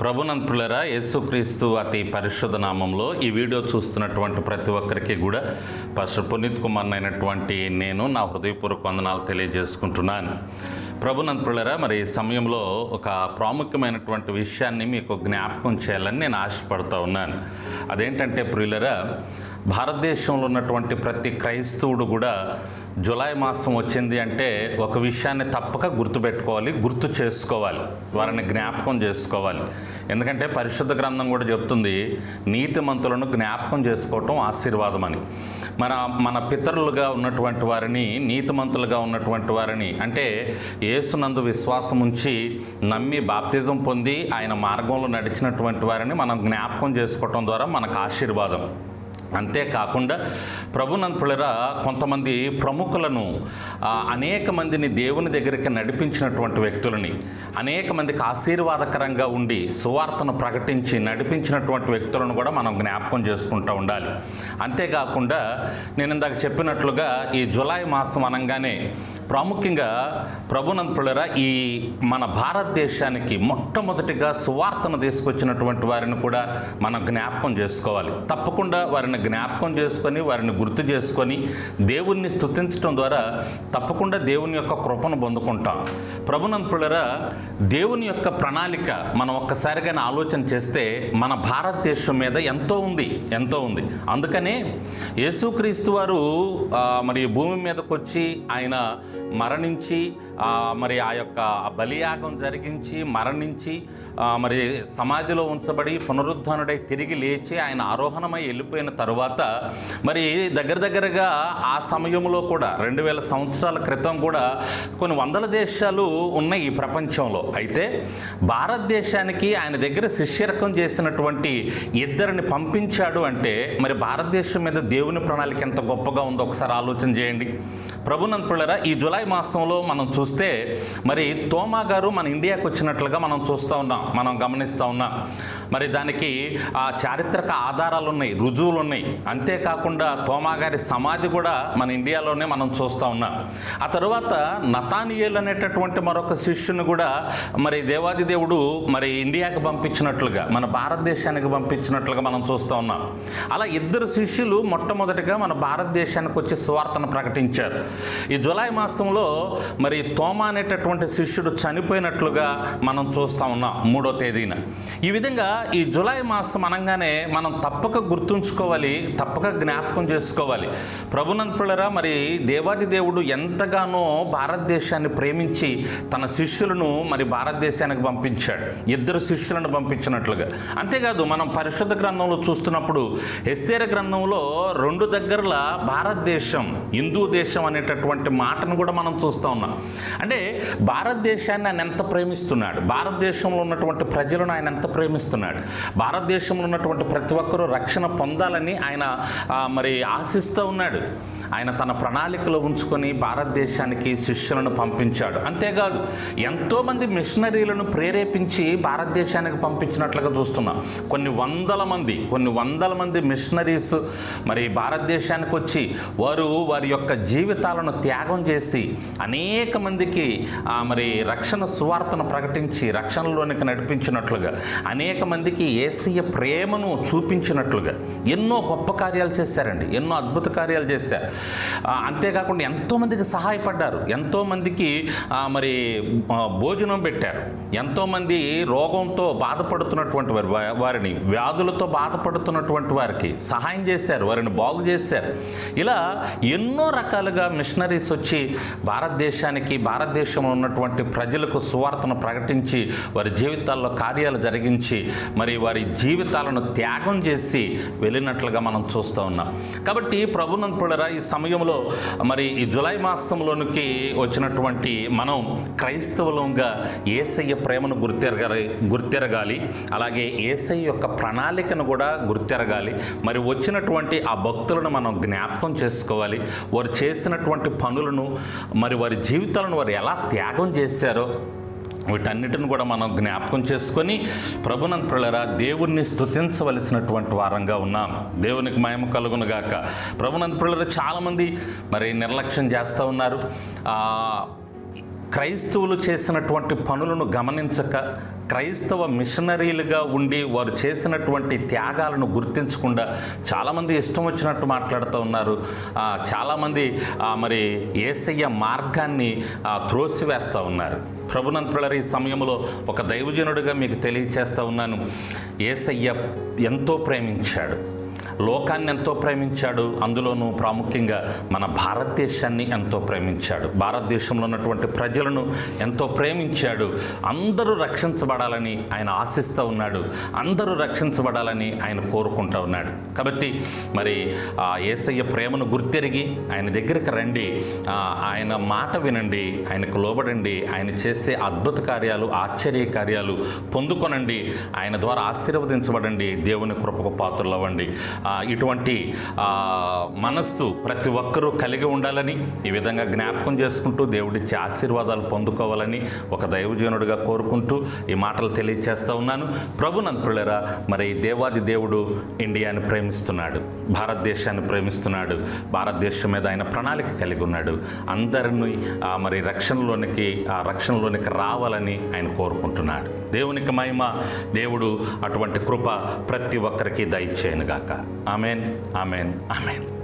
ప్రభునంతులరా యేసుక్రీస్తు అతి పరిశుద్ధ నామంలో ఈ వీడియో చూస్తున్నటువంటి ప్రతి ఒక్కరికి కూడా పాస్టర్ పునీత్ కుమార్ అయినటువంటి నేను నా హృదయపూర్వక వందనాలు తెలియజేసుకుంటున్నాను. ప్రభునంతులరా మరి ఈ సమయంలో ఒక ప్రాముఖ్యమైనటువంటి విషయాన్ని మీకు జ్ఞాపకం చేయాలని నేను ఆశపడుతూ ఉన్నాను. అదేంటంటే ప్రియులరా భారతదేశంలో ఉన్నటువంటి ప్రతి క్రైస్తవుడు కూడా జులై మాసం వచ్చింది అంటే ఒక విషయాన్ని తప్పక గుర్తుపెట్టుకోవాలి గుర్తు చేసుకోవాలి వారిని జ్ఞాపకం చేసుకోవాలి. ఎందుకంటే పరిశుద్ధ గ్రంథం కూడా చెప్తుంది నీతిమంతులను జ్ఞాపకం చేసుకోవటం ఆశీర్వాదం అని. మన మన పితరులుగా ఉన్నటువంటి వారిని నీతిమంతులుగా ఉన్నటువంటి వారిని అంటే ఏసునందు విశ్వాసం ఉంచి నమ్మి బాప్తిజం పొంది ఆయన మార్గంలో నడిచినటువంటి వారిని మనం జ్ఞాపకం చేసుకోవటం ద్వారా మనకు ఆశీర్వాదం. అంతేకాకుండా ప్రభునంతులరా కొంతమంది ప్రముఖులను అనేక మందిని దేవుని దగ్గరికి నడిపించినటువంటి వ్యక్తులని అనేక మందికి ఆశీర్వాదకరంగా ఉండి సువార్తను ప్రకటించి నడిపించినటువంటి వ్యక్తులను కూడా మనం జ్ఞాపకం చేసుకుంటూ ఉండాలి. అంతేకాకుండా నేను ఇందాక చెప్పినట్లుగా ఈ జులై మాసం అనగానే ప్రాముఖ్యంగా ప్రభునంతులరా ఈ మన భారతదేశానికి మొట్టమొదటిగా సువార్తను తీసుకొచ్చినటువంటి వారిని కూడా మనం జ్ఞాపకం చేసుకోవాలి. తప్పకుండా వారిని జ్ఞాపకం చేసుకొని వారిని గుర్తు చేసుకొని దేవుణ్ణి స్థుతించడం ద్వారా తప్పకుండా దేవుని యొక్క కృపను పొందుకుంటాం. ప్రభునంతులరా దేవుని యొక్క ప్రణాళిక మనం ఒక్కసారిగా ఆలోచన చేస్తే మన భారతదేశం మీద ఎంతో ఉంది ఎంతో ఉంది. అందుకనే యేసుక్రీస్తు వారు మరి భూమి మీదకి వచ్చి ఆయన మరణించి మరి ఆ యొక్క బలియాగం జరిగించి మరణించి మరి సమాధిలో ఉంచబడి పునరుద్ధానుడై తిరిగి లేచి ఆయన ఆరోహణమై వెళ్ళిపోయిన తరువాత మరి దగ్గర దగ్గరగా ఆ సమయంలో కూడా రెండు వేల సంవత్సరాల క్రితం కూడా కొన్ని వందల దేశాలు ఉన్నాయి ఈ ప్రపంచంలో. అయితే భారతదేశానికి ఆయన దగ్గర శిష్యరకం చేసినటువంటి ఇద్దరిని పంపించాడు అంటే మరి భారతదేశం మీద దేవుని ప్రణాళిక ఎంత గొప్పగా ఉందో ఒకసారి ఆలోచన చేయండి. ప్రభునంతులరా ఈ జులై జూలై మాసంలో మనం చూస్తే మరి తోమా గారు మన ఇండియాకు వచ్చినట్లుగా మనం చూస్తూ ఉన్నాం మనం గమనిస్తూ ఉన్నాం. మరి దానికి ఆ చారిత్రక ఆధారాలు ఉన్నాయి రుజువులు ఉన్నాయి అంతేకాకుండా తోమా గారి సమాధి కూడా మన ఇండియాలోనే మనం చూస్తూ ఉన్నాం. ఆ తర్వాత నతానియేల్ అనేటటువంటి మరొక శిష్యుని కూడా మరి దేవాది దేవుడు మరి ఇండియాకి పంపించినట్లుగా మన భారతదేశానికి పంపించినట్లుగా మనం చూస్తూ ఉన్నాం. అలా ఇద్దరు శిష్యులు మొట్టమొదటిగా మన భారతదేశానికి వచ్చి సువార్తను ప్రకటించారు. ఈ జులై మాసంలో మరి తోమా అనేటటువంటి శిష్యుడు చనిపోయినట్లుగా మనం చూస్తూ ఉన్నాం మూడో తేదీన. ఈ విధంగా ఈ జులై మాసం అనగానే మనం తప్పక గుర్తుంచుకోవాలి తప్పక జ్ఞాపకం చేసుకోవాలి. ప్రభునంతులరా మరి దేవాది దేవుడు ఎంతగానో భారతదేశాన్ని ప్రేమించి తన శిష్యులను మరి భారతదేశానికి పంపించాడు. ఇద్దరు శిష్యులను పంపించినట్లుగా. అంతేకాదు మనం పరిశుద్ధ గ్రంథంలో చూస్తున్నప్పుడు ఎస్తేర గ్రంథంలో రెండు దగ్గరల భారతదేశం హిందూ దేశం అనేటటువంటి మాటను కూడా మనం చూస్తూ ఉన్నాం. అంటే భారతదేశాన్ని ఆయన ఎంత ప్రేమిస్తున్నాడు? భారతదేశంలో ఉన్నటువంటి ప్రజలను ఆయన ఎంత ప్రేమిస్తున్నాడు? భారతదేశంలో ఉన్నటువంటి ప్రతి ఒక్కరూ రక్షణ పొందాలని ఆయన మరి ఆశిస్తూ ఉన్నాడు. ఆయన తన ప్రణాళికలో ఉంచుకొని భారతదేశానికి శిష్యులను పంపించాడు. అంతేకాదు ఎంతోమంది మిషనరీలను ప్రేరేపించి భారతదేశానికి పంపించినట్లుగా చూస్తున్నాం. కొన్ని వందల మంది కొన్ని వందల మంది మిషనరీస్ మరి భారతదేశానికి వచ్చి వారు వారి యొక్క జీవితాలను త్యాగం చేసి అనేక మందికి మరి రక్షణ సువార్తను ప్రకటించి రక్షణలోనికి నడిపించినట్లుగా అనేక మందికి ఏసీయ ప్రేమను చూపించినట్లుగా ఎన్నో గొప్ప కార్యాలు చేశారండి. ఎన్నో అద్భుత కార్యాలు చేశారు. అంతేకాకుండా ఎంతోమందికి సహాయపడ్డారు. ఎంతోమందికి మరి భోజనం పెట్టారు. ఎంతోమంది రోగంతో బాధపడుతున్నటువంటి వారి వారిని వ్యాధులతో బాధపడుతున్నటువంటి వారికి సహాయం చేశారు వారిని బాగు చేశారు. ఇలా ఎన్నో రకాలుగా మిషనరీస్ వచ్చి భారతదేశానికి భారతదేశంలో ఉన్నటువంటి ప్రజలకు సువార్తను ప్రకటించి వారి జీవితాల్లో కార్యాలు జరిగించి మరి వారి జీవితాలను త్యాగం చేసి వెళ్ళినట్లుగా మనం చూస్తూ ఉన్నాం. కాబట్టి ప్రభునంతుడరా ఈ సమయంలో మరి ఈ జులై మాసంలోనికి వచ్చినటువంటి మనం క్రైస్తవులంగా ఏసయ్య ప్రేమను గుర్తెరగాలి గుర్తెరగాలి అలాగే ఏసయ్య యొక్క ప్రణాళికను కూడా గుర్తెరగాలి. మరి వచ్చినటువంటి ఆ భక్తులను మనం జ్ఞాపకం చేసుకోవాలి. వారు చేసినటువంటి పనులను మరి వారి జీవితాలను వారు ఎలా త్యాగం చేశారో వీటన్నిటిని కూడా మనం జ్ఞాపకం చేసుకొని ప్రభునంతులరా దేవుణ్ణి స్తుతించవలసినటువంటి వారంగా ఉన్నాం. దేవునికి మయము కలుగునుగాక గాక. ప్రభునంతులరా చాలామంది మరి నిర్లక్ష్యం చేస్తూ ఉన్నారు. క్రైస్తవులు చేసినటువంటి పనులను గమనించక క్రైస్తవ మిషనరీలుగా ఉండి వారు చేసినటువంటి త్యాగాలను గుర్తించకుండా చాలామంది ఇష్టం వచ్చినట్టు మాట్లాడుతూ ఉన్నారు. చాలామంది మరి ఏసయ్య మార్గాన్ని త్రోసివేస్తూ ఉన్నారు. ప్రభునంతుల ఈ సమయంలో ఒక దైవజనుడిగా మీకు తెలియచేస్తూ ఉన్నాను. ఏసయ్య ఎంతో ప్రేమించాడు. లోకాన్ని ఎంతో ప్రేమించాడు. అందులోనూ ప్రాముఖ్యంగా మన భారతదేశాన్ని ఎంతో ప్రేమించాడు. భారతదేశంలో ఉన్నటువంటి ప్రజలను ఎంతో ప్రేమించాడు. అందరూ రక్షించబడాలని ఆయన ఆశిస్తూ ఉన్నాడు. అందరూ రక్షించబడాలని ఆయన కోరుకుంటూ ఉన్నాడు. కాబట్టి మరి ఆ ఏసయ్య ప్రేమను గుర్తెరిగి ఆయన దగ్గరికి రండి. ఆయన మాట వినండి. ఆయనకు లోబడండి. ఆయన చేసే అద్భుత కార్యాలు ఆశ్చర్య కార్యాలు పొందుకొనండి. ఆయన ద్వారా ఆశీర్వదించబడండి. దేవుని కృపకు పాత్రలవ్వండి అవ్వండి. ఇటువంటి మనస్సు ప్రతి ఒక్కరూ కలిగి ఉండాలని ఈ విధంగా జ్ఞాపకం చేసుకుంటూ దేవుడిచ్చే ఆశీర్వాదాలు పొందుకోవాలని ఒక దైవజనుడిగా కోరుకుంటూ ఈ మాటలు తెలియచేస్తూ ఉన్నాను. ప్రభు నంతులరా మరి దేవాది దేవుడు ఇండియాని ప్రేమిస్తున్నాడు భారతదేశాన్ని ప్రేమిస్తున్నాడు భారతదేశం మీద ఆయన ప్రణాళిక కలిగి ఉన్నాడు. అందరినీ మరి రక్షణలోనికి ఆ రక్షణలోనికి రావాలని ఆయన కోరుకుంటున్నాడు. దేవునికి మహిమ దేవుడు అటువంటి కృప ప్రతి ఒక్కరికి దయచేయనుగాక. ఆమెన్. ఆమెన్. ఆమెన్.